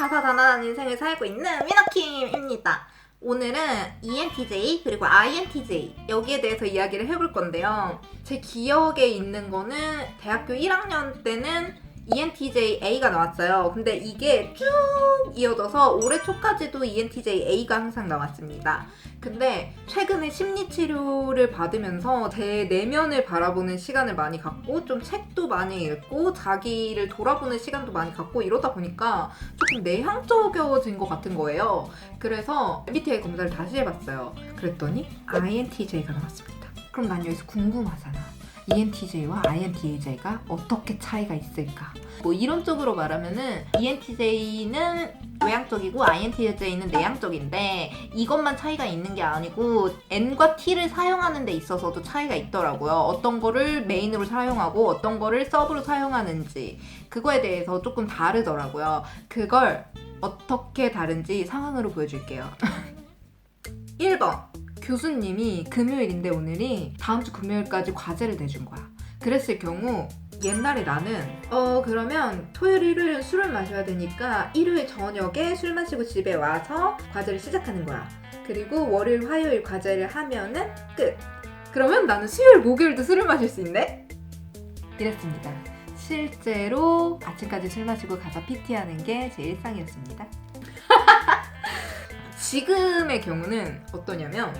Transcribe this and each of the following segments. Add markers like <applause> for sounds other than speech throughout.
다사다난한 인생을 살고 있는 미나킴입니다. 오늘은 ENTJ 그리고 INTJ 여기에 대해서 이야기를 해볼 건데요. 제 기억에 있는 거는 대학교 1학년 때는 ENTJ A가 나왔어요. 근데 이게 쭉 이어져서 올해 초까지도 ENTJ A가 항상 나왔습니다. 근데 최근에 심리 치료를 받으면서 제 내면을 바라보는 시간을 많이 갖고 좀 책도 많이 읽고 자기를 돌아보는 시간도 많이 갖고 이러다 보니까 조금 내향적이어진 것 같은 거예요. 그래서 MBTI 검사를 다시 해봤어요. 그랬더니 INTJ가 나왔습니다. 그럼 난 여기서 궁금하잖아. ENTJ와 INTJ가 어떻게 차이가 있을까? 뭐 이론적으로 말하면은 E ENTJ는 외향적이고 INTJ는 내향적인데 이것만 차이가 있는 게 아니고 N과 T를 사용하는 데 있어서도 차이가 있더라고요. 어떤 거를 메인으로 사용하고 어떤 거를 서브로 사용하는지 그거에 대해서 조금 다르더라고요. 그걸 어떻게 다른지 상황으로 보여줄게요. <laughs> 1번 교수님이 금요일인데 오늘이 다음 주 금요일까지 과제를 내준 거야. 그랬을 경우 옛날에 나는 어 그러면 토요일 일요일은 술을 마셔야 되니까 일요일 저녁에 술 마시고 집에 와서 과제를 시작하는 거야. 그리고 월요일 화요일 과제를 하면은 끝. 그러면 나는 수요일 목요일도 술을 마실 수 있네? 이랬습니다. 실제로 아침까지 술 마시고 가서 PT 하는 게 제 일상이었습니다. 지금의 경우는 어떠냐면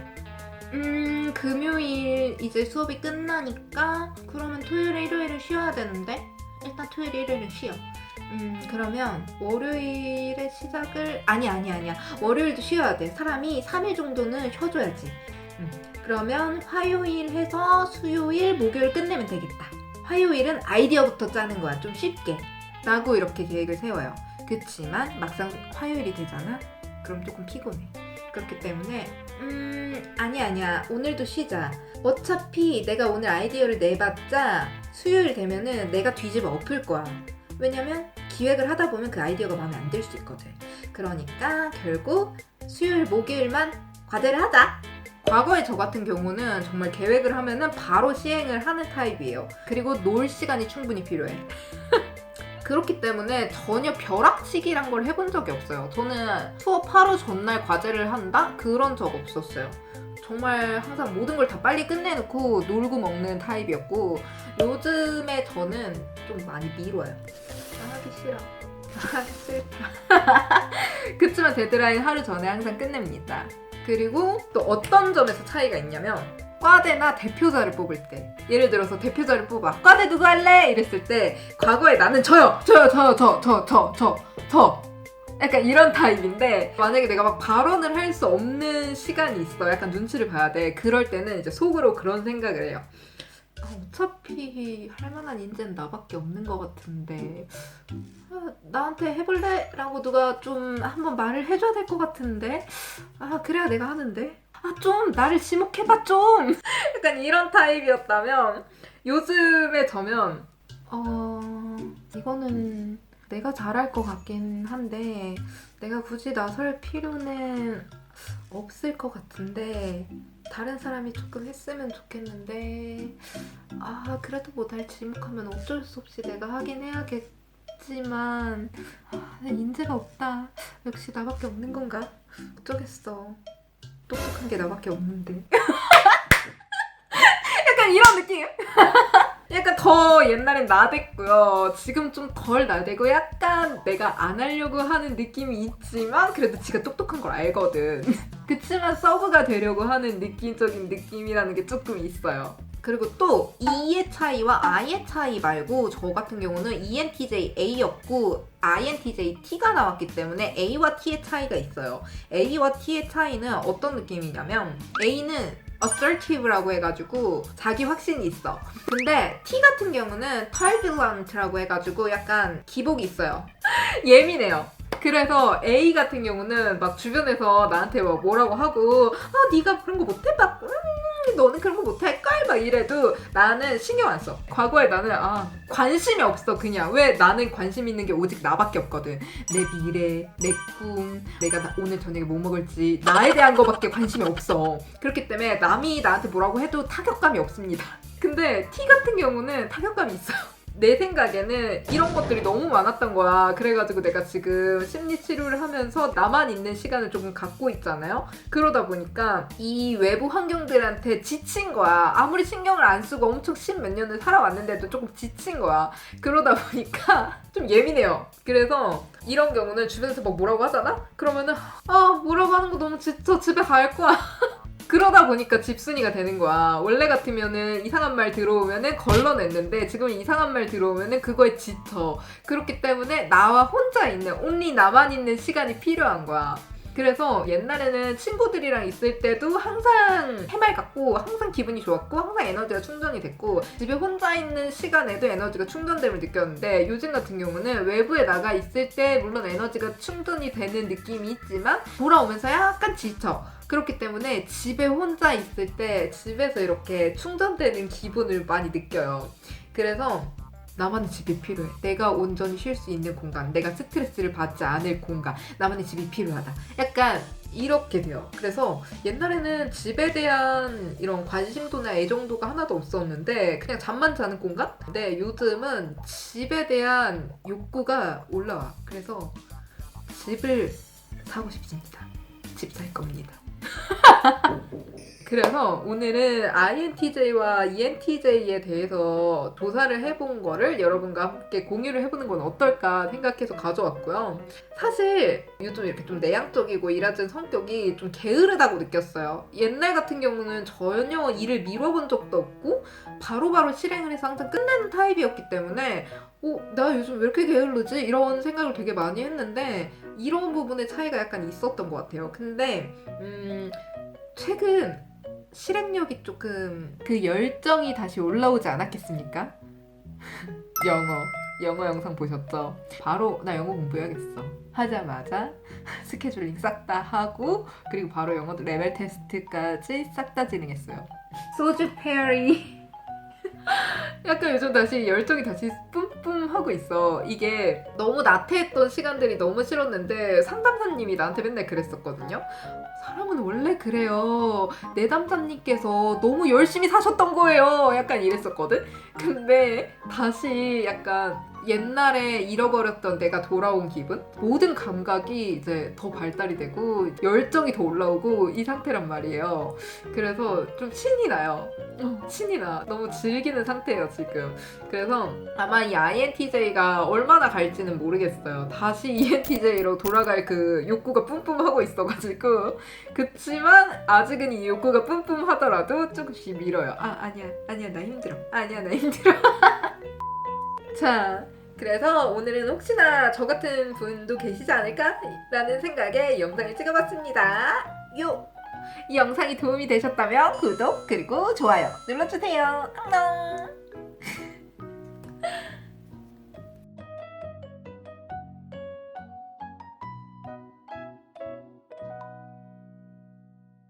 음 금요일 이제 수업이 끝나니까 그러면 토요일 일요일을 쉬어야 되는데 일단 토요일 일요일은 쉬어. 음 그러면 월요일에 시작을 아니 아니 아니야. 월요일도 쉬어야 돼. 사람이 3일 정도는 쉬어줘야지. 음, 그러면 화요일 해서 수요일 목요일 끝내면 되겠다. 화요일은 아이디어부터 짜는 거야. 좀 쉽게. 라고 이렇게 계획을 세워요. 그치만 막상 화요일이 되잖아 그럼 조금 피곤해. 그렇기 때문에 음 아니 아니야 오늘도 쉬자. 어차피 내가 오늘 아이디어를 내봤자 수요일 되면은 내가 뒤집어 엎을 거야. 왜냐면 기획을 하다 보면 그 아이디어가 마음에 안 들 수 있거든. 그러니까 결국 수요일 목요일만 과제를 하자. 과거의 저 같은 경우는 정말 계획을 하면은 바로 시행을 하는 타입이에요. 그리고 놀 시간이 충분히 필요해. <laughs> 그렇기 때문에 전혀 벼락치기란 걸 해본 적이 없어요. 저는 수업 하루 전날 과제를 한다? 그런 적 없었어요. 정말 항상 모든 걸 다 빨리 끝내놓고 놀고 먹는 타입이었고 요즘에 저는 좀 많이 미뤄요. 아, 하기 싫어. 하기 싫다. <laughs> 그치만 데드라인 하루 전에 항상 끝냅니다. 그리고 또 어떤 점에서 차이가 있냐면 과대나 대표자를 뽑을 때 예를 들어서 대표자를 뽑아 과대 누구 할래? 이랬을 때 과거에 나는 저요 저요 저요 저 저 저 저 저. 약간 이런 타입인데 만약에 내가 막 발언을 할 수 없는 시간이 있어. 약간 눈치를 봐야 돼. 그럴 때는 이제 속으로 그런 생각을 해요. 아, 어차피 할 만한 인재는 나밖에 없는 것 같은데. 아, 나한테 해볼래? 라고 누가 좀 한번 말을 해줘야 될 것 같은데? 아 그래야 내가 하는데 아 좀 나를 지목해봐 좀. <laughs> 약간 이런 타입이었다면 요즘에 저면 어 이거는 내가 잘할 것 같긴 한데 내가 굳이 나설 필요는 없을 것 같은데 다른 사람이 조금 했으면 좋겠는데 아 그래도 뭐 날 지목하면 어쩔 수 없이 내가 하긴 해야겠지만 아, 인재가 없다. 역시 나밖에 없는 건가? 어쩌겠어 똑똑한 게 나밖에 없는데 <laughs> 약간 이런 느낌 <laughs> 약간 더 옛날엔 나댔고요. 지금 좀 덜 나대고 약간 내가 안 하려고 하는 느낌이 있지만 그래도 지가 똑똑한 걸 알거든. <laughs> 그치만 서브가 되려고 하는 느낌적인 느낌이라는 게 조금 있어요. 그리고 또 E의 차이와 I의 차이 말고 저 같은 경우는 ENTJ A였고 INTJ T가 나왔기 때문에 A와 T의 차이가 있어요. A와 T의 차이는 어떤 느낌이냐면 A는 assertive라고 해가지고 자기 확신이 있어. 근데 T 같은 경우는 turbulent라고 해가지고 약간 기복이 있어요. <laughs> 예민해요. 그래서 A 같은 경우는 막 주변에서 나한테 뭐 뭐라고 하고 아 네가 그런 거 못해 막 음, 너는 그런 거 못할 걸 막 이래도 나는 신경 안 써. 과거에 나는 아 관심이 없어 그냥 왜 나는 관심 있는 게 오직 나밖에 없거든. 내 미래, 내 꿈, 내가 나- 오늘 저녁에 뭐 먹을지 나에 대한 거밖에 관심이 없어. 그렇기 때문에 남이 나한테 뭐라고 해도 타격감이 없습니다. 근데 T 같은 경우는 타격감이 있어요. 내 생각에는 이런 것들이 너무 많았던 거야. 그래가지고 내가 지금 심리 치료를 하면서 나만 있는 시간을 조금 갖고 있잖아요. 그러다 보니까 이 외부 환경들한테 지친 거야. 아무리 신경을 안 쓰고 엄청 십몇 년을 살아왔는데도 조금 지친 거야. 그러다 보니까 <laughs> 좀 예민해요. 그래서 이런 경우는 주변에서 막 뭐라고 하잖아? 그러면은 아 뭐라고 하는 거 너무 지쳐 집에 갈 거야. <laughs> 그러다 보니까 집순이가 되는 거야. 원래 같으면은 이상한 말 들어오면은 걸러냈는데 지금은 이상한 말 들어오면은 그거에 지쳐. 그렇기 때문에 나와 혼자 있는, 온리 나만 있는 시간이 필요한 거야. 그래서 옛날에는 친구들이랑 있을 때도 항상 해맑았고 항상 기분이 좋았고 항상 에너지가 충전이 됐고 집에 혼자 있는 시간에도 에너지가 충전됨을 느꼈는데 요즘 같은 경우는 외부에 나가 있을 때 물론 에너지가 충전이 되는 느낌이 있지만 돌아오면서 약간 지쳐. 그렇기 때문에 집에 혼자 있을 때 집에서 이렇게 충전되는 기분을 많이 느껴요. 그래서 나만의 집이 필요해. 내가 온전히 쉴 수 있는 공간, 내가 스트레스를 받지 않을 공간, 나만의 집이 필요하다. 약간 이렇게 돼요. 그래서 옛날에는 집에 대한 이런 관심도나 애정도가 하나도 없었는데 그냥 잠만 자는 공간? 근데 요즘은 집에 대한 욕구가 올라와. 그래서 집을 사고 싶습니다. 집 살 겁니다. <laughs> 그래서 오늘은 INTJ와 ENTJ에 대해서 조사를 해본 거를 여러분과 함께 공유를 해보는 건 어떨까 생각해서 가져왔고요. 사실 요즘 이렇게 좀 내향적이고 일하는 성격이 좀 게으르다고 느꼈어요. 옛날 같은 경우는 전혀 일을 미뤄본 적도 없고 바로바로 실행을 해서 항상 끝내는 타입이었기 때문에 어, 나 요즘 왜 이렇게 게으르지? 이런 생각을 되게 많이 했는데 이런 부분의 차이가 약간 있었던 것 같아요. 근데 음, 최근 실행력이 조금 그 열정이 다시 올라오지 않았겠습니까? <laughs> 영어 영어 영상 보셨죠? 바로 나 영어 공부해야겠어 하자마자 <laughs> 스케줄링 싹 다 하고 그리고 바로 영어 레벨 테스트까지 싹 다 진행했어요. 소주 페어리 약간 요즘 다시 열정이 다시 뿜뿜 하고 있어. 이게 너무 나태했던 시간들이 너무 싫었는데 상담사님이 나한테 맨날 그랬었거든요. 사람은 원래 그래요. 내담사님께서 너무 열심히 사셨던 거예요. 약간 이랬었거든. 근데 다시 약간 옛날에 잃어버렸던 내가 돌아온 기분? 모든 감각이 이제 더 발달이 되고 열정이 더 올라오고 이 상태란 말이에요. 그래서 좀 신이 나요. 어, 신이 나. 너무 즐기는 상태예요, 지금. 그래서 아마 이 INTJ가 얼마나 갈지는 모르겠어요. 다시 ENTJ로 돌아갈 그 욕구가 뿜뿜하고 있어가지고. 그치만 아직은 이 욕구가 뿜뿜하더라도 조금씩 밀어요. 아, 아니야. 아니야, 나 힘들어. 아니야, 나 힘들어. <laughs> 자, 그래서 오늘은 혹시나 저 같은 분도 계시지 않을까라는 생각에 이 영상을 찍어봤습니다. 요! 이 영상이 도움이 되셨다면 구독 그리고 좋아요 눌러주세요. 안녕!